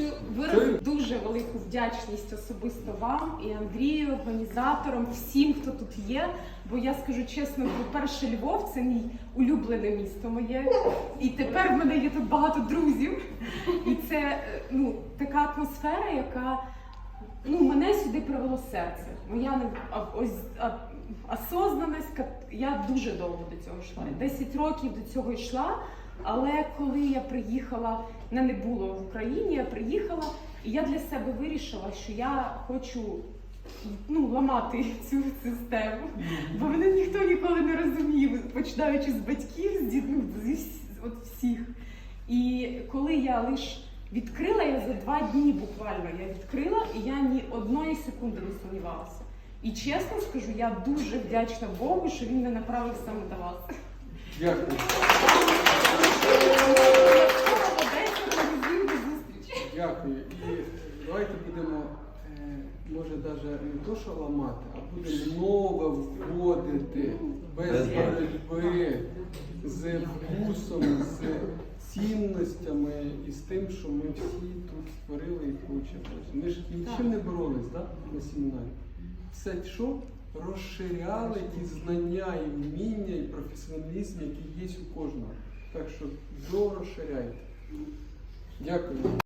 хочу виразити дуже велику вдячність особисто вам і Андрію, організаторам, всім, хто тут є. Бо я скажу чесно, по-перше, Львов це мій улюблене місто моє. І тепер в мене є тут багато друзів. І це е, ну, така атмосфера, яка ну, мене сюди привело серце. Моя а, осознаність, я дуже довго до цього йшла. 10 років до цього йшла. Але коли я приїхала, мене не було в Україні, я приїхала, і я для себе вирішила, що я хочу ну, ламати цю систему. Бо мене ніхто ніколи не розумів, починаючи з батьків, з дід, ну, от всіх. І коли я лише відкрила, я за два дні буквально я відкрила, і я ні одної секунди не сумнівалася. І чесно скажу, я дуже вдячна Богу, що він мене направив саме до вас. Дякую. Дякую. І давайте будемо, е, може, навіть не то, що ламати, а будемо нове вводити без боротьби, з вкусом, з цінностями і з тим, що ми всі тут створили і хочемо. Ми ж нічим не боролись да, на семінарі. Все що? Розширяли ті знання і вміння, і професіоналізм, який є у кожного. Так що розширяйте. Дякую.